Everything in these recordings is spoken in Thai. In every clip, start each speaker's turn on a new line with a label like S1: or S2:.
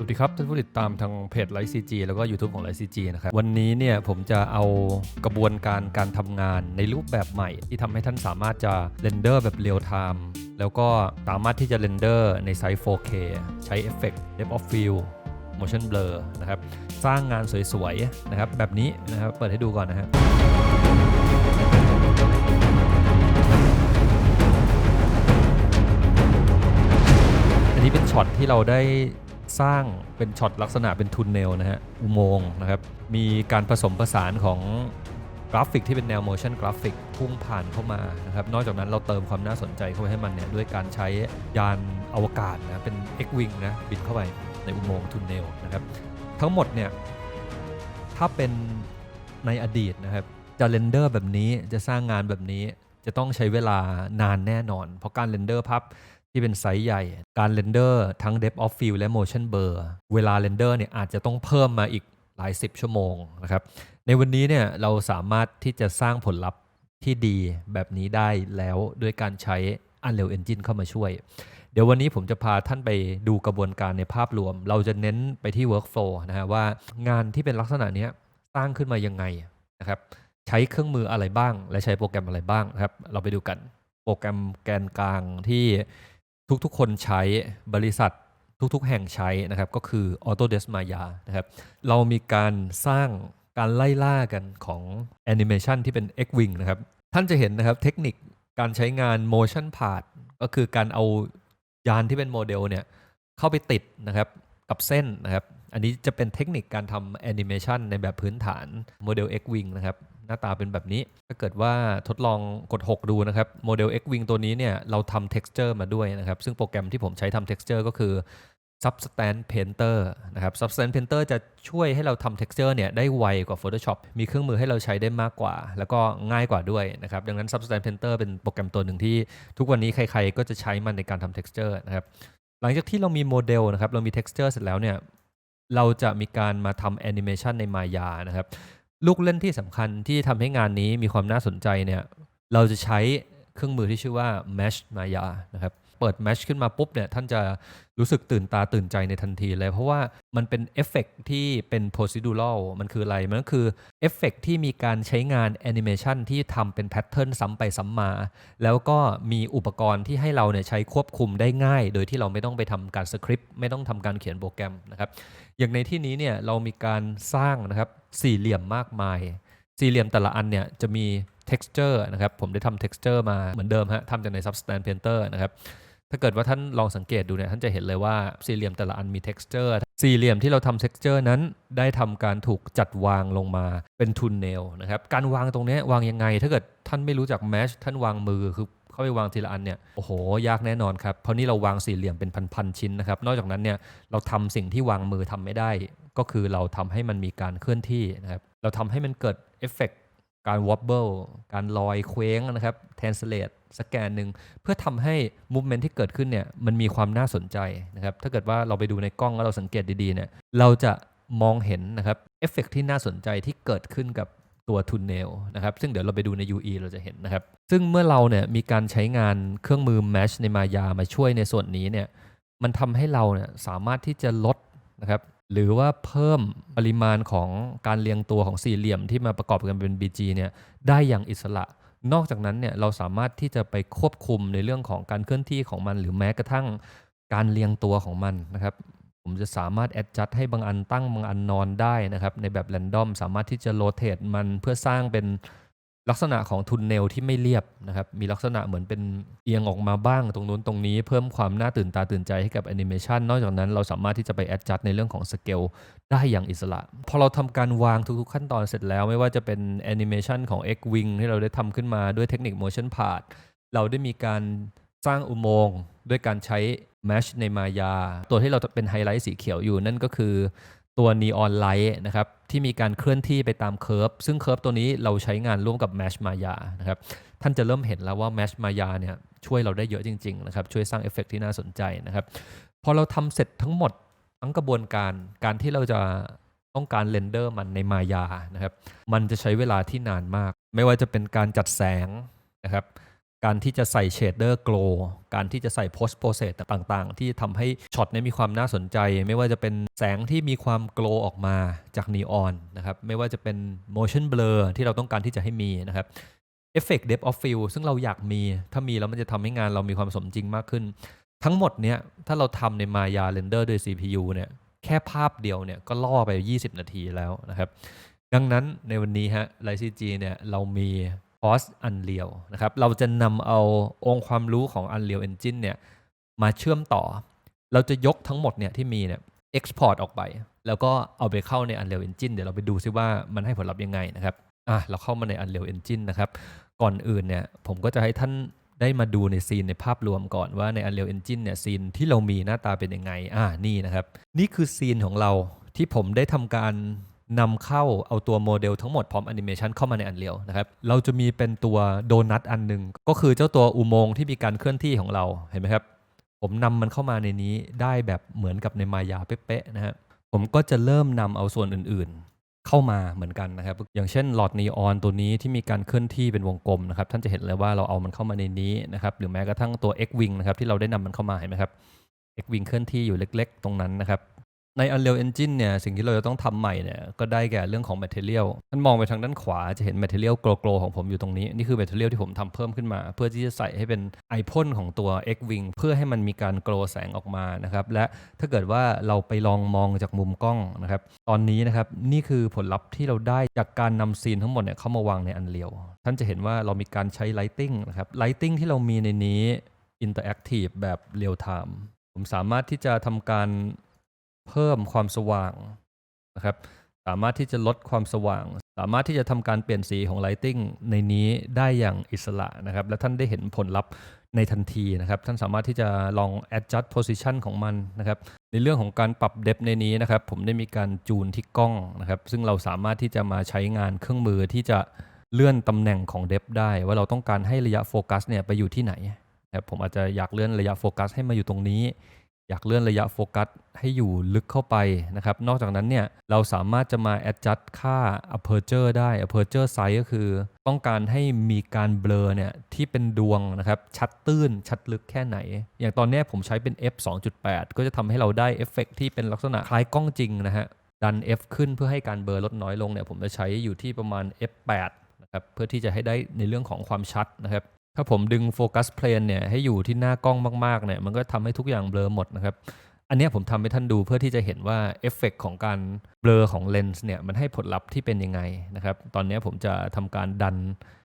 S1: สวัสดีครับท่านผู้ติดตามทางเพจไลฟ์ซีจีแล้วก็ YouTube ของไลฟ์ซีจีนะครับ วันนี้เนี่ยผมจะเอากระบวนการการทำงานในรูปแบบใหม่ ที่ทำให้ท่านสามารถจะเรนเดอร์แบบเรียลไทม์แล้วก็สามารถที่จะเรนเดอร์ในไซส์ 4K ใช้เอฟเฟกต์ Depth of Field Motion Blur นะครับ สร้างงานสวยๆนะครับ แบบนี้นะครับ เปิดให้ดูก่อนนะฮะอันนี้เป็นช็อตที่เราได้ สร้างเป็นช็อตลักษณะเป็นทุนเนลนะฮะอุโมงค์นะครับ มีการผสมผสานของกราฟิกที่เป็นแนว motion กราฟิกพุ่งผ่านเข้ามานะครับ นอกจากนั้นเราเติมความน่าสนใจเข้าไปให้มันเนี่ยด้วยการใช้ยานอวกาศนะเป็น X-Wing นะบินเข้าไปในอุโมงค์ทุนเนลนะครับ ทั้งหมดเนี่ยถ้าเป็นในอดีตนะครับจะเรนเดอร์แบบนี้จะสร้างงานแบบนี้จะต้องใช้เวลานานแน่นอน เพราะการเรนเดอร์ภาพ ที่เป็นไซส์ใหญ่ การเรนเดอร์ทั้ง Depth of Field และ Motion Blur เวลาเรนเดอร์เนี่ยอาจจะต้องเพิ่มมาอีกหลาย 10 ชั่วโมงนะครับ ในวันนี้เนี่ยเราสามารถที่จะสร้างผลลัพธ์ที่ดีแบบนี้ได้แล้วด้วยการใช้ Unreal Engine เข้ามาช่วย เดี๋ยววันนี้ผมจะพาท่านไปดูกระบวนการในภาพรวม เราจะเน้นไปที่ workflow นะฮะว่างานที่เป็นลักษณะนี้สร้างขึ้นมายังไงนะครับใช้เครื่องมืออะไรบ้าง และใช้โปรแกรมอะไรบ้างนะครับ เราไปดูกันโปรแกรมแกนกลางที่ ทุกๆ คนใช้บริษัททุกๆ แห่งใช้นะครับก็คือ Autodesk Maya นะครับเรามีการสร้างการไล่ล่ากันของแอนิเมชันที่เป็น X-Wing นะครับท่านจะเห็นนะครับเทคนิคการใช้งาน motion part ก็คือการเอายานที่เป็นโมเดลเนี่ยเข้าไปติดนะครับกับเส้นนะครับ อันนี้จะเป็นเทคนิคการทำแอนิเมชันในแบบพื้นฐานโมเดล X-Wing นะครับ หน้าตาเป็นแบบนี้ ถ้าเกิดว่าทดลองกด 6 ดูนะครับโมเดล X-Wing ตัวนี้เนี่ยเราทำ texture มาด้วยนะครับ ซึ่งโปรแกรมที่ผมใช้ทำ texture ก็คือ Substance Painter นะครับ Substance Painter จะช่วยให้เราทำ texture เนี่ยได้ไวกว่า Photoshop มีเครื่องมือให้เราใช้ได้มากกว่า แล้วก็ง่ายกว่าด้วยนะครับ ดังนั้น Substance Painter เป็นโปรแกรมตัวหนึ่งที่ทุกวันนี้ใครๆ ก็จะใช้มันในการทำ texture นะครับ หลังจากที่เรามีโมเดลนะครับ เรามี texture เสร็จแล้วเนี่ย เราจะมีการมาทำแอนิเมชันใน Maya นะครับ ลูกเล่นที่สำคัญที่ทำให้งานนี้มีความน่าสนใจเนี่ย เราจะใช้เครื่องมือที่ชื่อว่า Mesh Maya นะครับ เปิด Mesh ขึ้นมาปุ๊บเนี่ยท่านจะรู้สึกตื่นตาตื่นใจในทันทีเลย เพราะว่ามันเป็นเอฟเฟกต์ที่เป็น procedural มันคืออะไร มันก็คือเอฟเฟกต์ที่มีการใช้งานแอนิเมชันที่ทำเป็นแพทเทิร์นซ้ำไปซ้ำมา แล้วก็มีอุปกรณ์ที่ให้เราเนี่ยใช้ควบคุมได้ง่าย โดยที่เราไม่ต้องไปทำการสคริปต์ไม่ต้องทำการเขียนโปรแกรมนะครับอย่างในที่นี้เนี่ยเรามีการสร้างนะครับสี่เหลี่ยมมากมาย สี่เหลี่ยมแต่ละอันเนี่ยจะมี texture นะครับ ผมได้ทำ texture มาเหมือนเดิมฮะทำจากใน Substance Painter นะครับ ถ้าเกิดว่าท่านลองสังเกตดูเนี่ยท่านจะเห็นเลยว่าสี่เหลี่ยมแต่ละอันมี texture สี่เหลี่ยมที่เราทำ texture นั้น ได้ทำการถูกจัดวางลงมาเป็นทุนเนลนะครับการวางตรงนี้วางยังไง ถ้าเกิดท่านไม่รู้จัก mesh ท่านวางมือคือเข้าไปวางทีละอันเนี่ยโอ้โห ยากแน่นอนครับ เพราะนี่เราวางสี่เหลี่ยมเป็นพันๆชิ้นนะครับ นอกจากนั้นเนี่ยเราทำสิ่งที่วางมือทำไม่ได้ ก็คือเราทำให้มันมีการเคลื่อนที่นะครับเราทำให้มันเกิดเอฟเฟก การ wobble การลอยเคว้งนะครับ translate สแกนหนึ่งเพื่อทำให้ movement ที่เกิดขึ้นเนี่ยมันมีความน่าสนใจนะครับถ้าเกิดว่าเราไปดูในกล้องแล้วเราสังเกตดีๆเนี่ยเราจะมองเห็นนะครับเอฟเฟกที่น่าสนใจที่เกิดขึ้นกับตัวทุนเนลนะครับซึ่งเดี๋ยวเราไปดูใน UE เราจะเห็นนะครับ ซึ่งเมื่อเราเนี่ยมีการใช้งานเครื่องมือ Mesh ในมายามาช่วยในส่วนนี้เนี่ยมันทำให้เราเนี่ยสามารถที่จะลดนะครับ หรือว่าเพิ่มปริมาณของการเรียงตัวของสี่เหลี่ยมที่มาประกอบกันเป็น BG เนี่ยได้อย่างอิสระ นอกจากนั้นเนี่ยเราสามารถที่จะไปควบคุมในเรื่องของการเคลื่อนที่ของมัน หรือแม้กระทั่งการเรียงตัวของมันนะครับผมจะสามารถ adjust ให้บางอันตั้งบางอันนอนได้นะครับในแบบ random สามารถที่จะ rotate มันเพื่อสร้างเป็น ลักษณะของทุนเนลที่ไม่เรียบนะครับ มีลักษณะเหมือนเป็นเอียงออกมาบ้าง ตรงนู้นตรงนี้เพิ่มความน่าตื่นตาตื่นใจให้กับแอนิเมชันนอกจากนั้นเราสามารถที่จะไป adjust ในเรื่องของสเกลได้อย่างอิสระ พอเราทำการวางทุกๆ ขั้นตอนเสร็จแล้ว ไม่ว่าจะเป็นแอนิเมชันของ X-Wing ที่เราได้ทำขึ้นมาด้วยเทคนิค motion part เราได้มีการสร้างอุโมงค์ด้วยการใช้ Mesh ในมายา ตัวที่เราเป็นไฮไลท์สีเขียวอยู่นั่นก็คือ ตัว Neon Light นะครับที่มีการเคลื่อนที่ไปตามเคอร์ฟซึ่งเคอร์ฟตัวนี้เราใช้งานร่วมกับ Mesh Maya นะครับท่านจะเริ่มเห็นแล้วว่า Mesh Maya เนี่ยช่วยเราได้เยอะจริงๆนะครับช่วยสร้างเอฟเฟกต์ที่น่าสนใจนะครับพอเราทำเสร็จทั้งหมดทั้งกระบวนการการที่เราจะต้องการเรนเดอร์มันในมายานะครับมันจะใช้เวลาที่นานมาก ไม่ว่าจะเป็นการจัดแสงนะครับ การที่จะใส่เชดเดอร์โกลการที่จะใส่ post process ต่างๆ ที่ทำให้ช็อตนี้มีความน่าสนใจ ไม่ว่าจะเป็นแสงที่มีความโกลออกมาจากนีออนนะครับ ไม่ว่าจะเป็น motion blur ที่เราต้องการที่จะให้มีนะครับ effect depth of field ซึ่งเราอยากมี ถ้ามีแล้วมันจะทำให้งานเรามีความสมจริงมากขึ้น ทั้งหมดเนี้ยถ้าเราทำใน Maya Render โดย CPU เนี่ยแค่ภาพเดียวเนี่ยก็ล่อไป 20 นาทีแล้วนะครับ ดังนั้นในวันนี้ฮะ l i c g เนี่ยเรามี c o s Unreal นะครับ เราจะนำเอาองค์ความรู้ของ Unreal Engine เนี่ยมาเชื่อมต่อ เราจะยกทั้งหมดเนี่ยที่มีเนี่ย export ออกไป แล้วก็เอาไปเข้าใน Unreal Engine เดี๋ยวเราไปดูซิว่ามันให้ผลลัพธ์ยังไงนะครับอะเราเข้ามาใน Unreal Engine นะครับ ก่อนอื่นเนี่ยผมก็จะให้ท่านได้มาดูในซีนในภาพรวมก่อนว่าใน Unreal Engine เนี่ยซีนที่เรามีหน้าตาเป็นยังไง อ่านี่นะครับ นี่คือซีนของเราที่ผมได้ทำการ นำเข้าเอาตัวโมเดลทั้งหมดพร้อมแอนิเมชันเข้ามาใน Unreal นะครับ เราจะมีเป็นตัวโดนัทอันหนึ่งก็คือเจ้าตัวอุโมงค์ที่มีการเคลื่อนที่ของเราเห็นไหมครับ ผมนำมันเข้ามาในนี้ได้แบบเหมือนกับในมายาเป๊ะๆนะฮะผมก็จะเริ่มนำเอาส่วนอื่นๆ เข้ามาเหมือนกันนะครับ อย่างเช่นหลอดนีออนตัวนี้ที่มีการเคลื่อนที่เป็นวงกลมนะครับท่านจะเห็นเลยว่าเราเอามันเข้ามาในนี้นะครับหรือแม้กระทั่งตัว X Wing นะครับที่เราได้นำมันเข้ามาเห็นไหมครับ X Wing เคลื่อนที่อยู่เล็ก ๆ ตรงนั้นนะครับ ใน Unreal Engine เนี่ยสิ่งที่เราจะต้องทำใหม่เนี่ยก็ได้แก่เรื่องของ Material ท่านมองไปทางด้านขวาจะเห็น Material Glow Glow ของผมอยู่ตรงนี้ นี่คือ Material ที่ผมทำเพิ่มขึ้นมา เพื่อที่จะใส่ให้เป็นไอพ่นของตัว X Wing เพื่อให้มันมีการ glow แสงออกมานะครับและถ้าเกิดว่าเราไปลองมองจากมุมกล้องนะครับตอนนี้นะครับนี่คือผลลัพธ์ที่เราได้จากการนำซีนทั้งหมดเนี่ยเข้ามาวางใน Unreal ท่านจะเห็นว่าเรามีการใช้ Lighting นะครับ Lighting ที่เรามีในนี้ Interactive แบบ Real Time ผมสามารถที่จะทำการ เพิ่มความสว่างนะครับ สามารถที่จะลดความสว่าง สามารถที่จะทำการเปลี่ยนสีของ Lighting ในนี้ได้อย่างอิสระนะครับ และท่านได้เห็นผลลัพธ์ในทันทีนะครับ ท่านสามารถที่จะลอง adjust position ของมันนะครับ ในเรื่องของการปรับ depth ในนี้นะครับ ผมได้มีการจูนที่กล้องนะครับ ซึ่งเราสามารถที่จะมาใช้งานเครื่องมือที่จะเลื่อนตำแหน่งของ depth ได้ ว่าเราต้องการให้ระยะโฟกัสเนี่ยไปอยู่ที่ไหนนะครับผมอาจจะอยากเลื่อนระยะโฟกัสให้มาอยู่ตรงนี้ อยากเลื่อนระยะโฟกัสให้อยู่ลึกเข้าไปนะครับ นอกจากนั้นเนี่ยเราสามารถจะมา adjust ค่า aperture ได้ aperture size ก็คือ ต้องการให้มีการเบลอเนี่ยที่เป็นดวงนะครับชัดตื้นชัดลึกแค่ไหน อย่างตอนนี้ผมใช้เป็น f 2.8 ก็จะทำให้เราได้เอฟเฟกที่เป็นลักษณะคล้ายกล้องจริงนะฮะดัน f ขึ้นเพื่อให้การเบลอลดน้อยลงเนี่ยผมจะใช้อยู่ที่ประมาณ f 8นะครับเพื่อที่จะให้ได้ในเรื่องของความชัดนะครับ ถ้าผมดึงโฟกัสเพลนเนี่ยให้อยู่ที่หน้ากล้องมากๆเนี่ยมันก็ทำให้ทุกอย่างเบลอหมดนะครับ อันนี้ผมทำให้ท่านดูเพื่อที่จะเห็นว่าเอฟเฟกของการเบลอของเลนส์เนี่ยมันให้ผลลัพธ์ที่เป็นยังไงนะครับ ตอนนี้ผมจะทำการดัน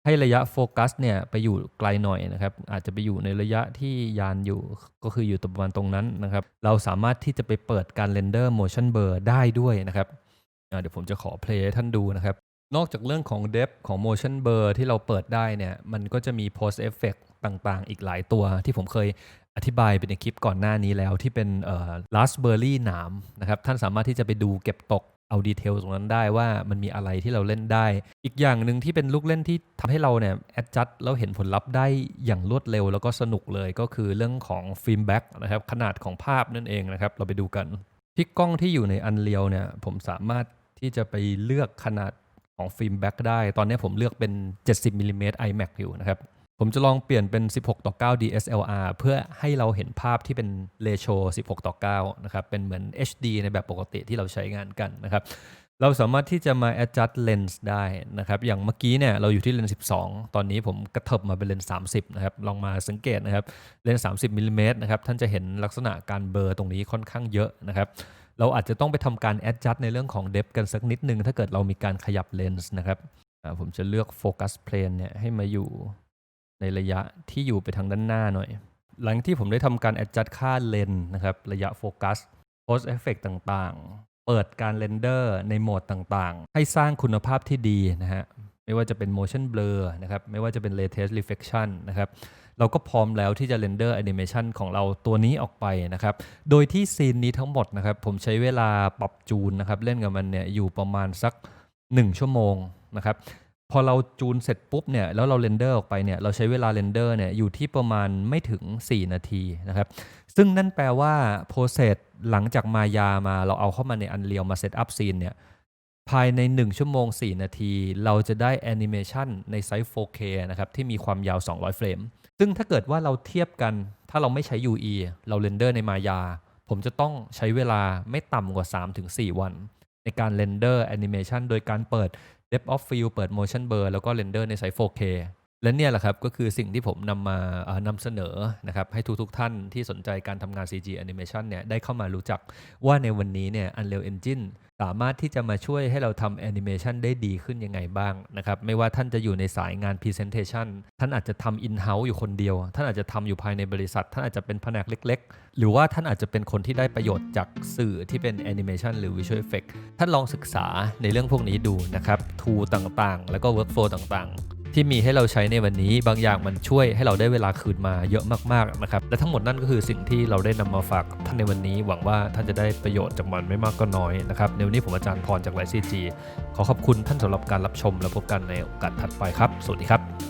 S1: ให้ระยะโฟกัสเนี่ยไปอยู่ไกลหน่อยนะครับ อาจจะไปอยู่ในระยะที่ยานอยู่ก็คืออยู่ประมาณตรงนั้นนะครับ เราสามารถที่จะไปเปิดการเรนเดอร์ motion blur ได้ด้วยนะครับเดี๋ยวผมจะขอเพลย์ให้ท่านดูนะครับ นอกจากเรื่องของ depth ของ motion blur ที่เราเปิดได้เนี่ย มันก็จะมี post effect ต่างๆ อีกหลายตัวที่ผมเคยอธิบายเป็นในคลิปก่อนหน้านี้แล้วที่เป็นเอ่อ raspberry หนามนะครับท่านสามารถที่จะไปดูเก็บตกเอาดีเทลตรงนั้นได้ว่ามันมีอะไรที่เราเล่นได้ อีกอย่างหนึ่งที่เป็นลูกเล่นที่ทำให้เราเนี่ย adjust แล้วเห็นผลลัพธ์ได้อย่างรวดเร็วแล้วก็สนุกเลยก็คือเรื่องของฟิล์มแบ็กนะครับขนาดของภาพนั่นเองนะครับ เราไปดูกัน ที่กล้องที่อยู่ใน Unreal เนี่ยผมสามารถที่จะไปเลือกขนาด ของฟิล์มแบ็กได้ ตอนนี้ผมเลือกเป็น 70มิลลิเมตร iMac อยู่นะครับ ผมจะลองเปลี่ยนเป็น 16ต่อ9 DSLR เพื่อให้เราเห็นภาพที่เป็นเลโช16ต่อ9นะครับ เป็นเหมือน HD ในแบบปกติที่เราใช้งานกันนะครับ เราสามารถที่จะมา adjust lens ได้นะครับ อย่างเมื่อกี้เนี่ยเราอยู่ที่เลนส์12 ตอนนี้ผมกระเถิบมาเป็นเลนส์30 นะครับ ลองมาสังเกตนะครับ เลนส์30มิลลิเมตรนะครับ ท่านจะเห็นลักษณะการเบลอตรงนี้ค่อนข้างเยอะนะครับ เราอาจจะต้องไปทำการ adjust ในเรื่องของ depth กันสักนิดนึง ถ้าเกิดเรามีการขยับเลนส์นะครับผมจะเลือก focus plane เนี่ยให้มาอยู่ในระยะที่อยู่ไปทางด้านหน้าหน่อย หลังที่ผมได้ทำการ adjust ค่าเลนส์นะครับ ระยะโฟกัส post effect ต่างๆ เปิดการเรนเดอร์ในโหมดต่างๆ ให้สร้างคุณภาพที่ดีนะฮะ ไม่ว่าจะเป็น motion blur นะครับ ไม่ว่าจะเป็น latest reflection นะครับ เราก็พร้อมแล้วที่จะเรนเดอร์แอนิเมชันของเราตัวนี้ออกไปนะครับ โดยที่ซีนนี้ทั้งหมดนะครับผมใช้เวลาปรับจูนนะครับเล่นกับมันเนี่ยอยู่ประมาณสัก 1 ชั่วโมงนะครับพอเราจูนเสร็จปุ๊บเนี่ยแล้วเราเรนเดอร์ออกไปเนี่ยเราใช้เวลาเรนเดอร์เนี่ยอยู่ที่ประมาณไม่ถึง 4 นาทีนะครับซึ่งนั่นแปลว่าโปรเซสหลังจากมายามาเราเอาเข้ามาในอันเรียวมาเซตอัพซีนเนี่ย ภายใน 1 ชั่วโมง 4 นาที เราจะได้แอนิเมชันในไซส์ 4K นะครับที่มีความยาว 200 เฟรม ซึ่งถ้าเกิดว่าเราเทียบกัน ถ้าเราไม่ใช้ UE เราเรนเดอร์ในมายา ผมจะต้องใช้เวลาไม่ต่ำกว่า 3-4 วัน ในการเรนเดอร์แอนิเมชันโดยการเปิด depth of field เปิด motion blur แล้วก็เรนเดอร์ในไซส์ 4K และเนี่ยแหละครับก็คือสิ่งที่ผมนำมานำเสนอนะครับให้ทุกๆท่านที่สนใจการทำงาน CG animation เนี่ยได้เข้ามารู้จักว่าในวันนี้เนี่ย Unreal Engine สามารถที่จะมาช่วยให้เราทำแอนิเมชันได้ดีขึ้นยังไงบ้างนะครับไม่ว่าท่านจะอยู่ในสายงาน Presentation ท่านอาจจะทำ in-house อยู่คนเดียว ท่านอาจจะทำอยู่ภายในบริษัท ท่านอาจจะเป็นแผนกเล็ก ๆ หรือว่าท่านอาจจะเป็นคนที่ได้ประโยชน์จากสื่อที่เป็นแอนิเมชันหรือ Visual Effect ท่านลองศึกษาในเรื่องพวกนี้ดูนะครับทูต่างๆ แล้วก็ Workflow ต่างๆ ที่มีให้เราใช้ในวันนี้ บางอย่างมันช่วยให้เราได้เวลาคืนมาเยอะมากๆนะครับ และทั้งหมดนั่นก็คือสิ่งที่เราได้นำมาฝากท่านในวันนี้ หวังว่าท่านจะได้ประโยชน์จากมันไม่มากก็น้อยนะครับ ในวันนี้ผมอาจารย์พรจากไลซีจีขอขอบคุณท่านสำหรับการรับชมและพบกันในโอกาสถัดไปครับ สวัสดีครับ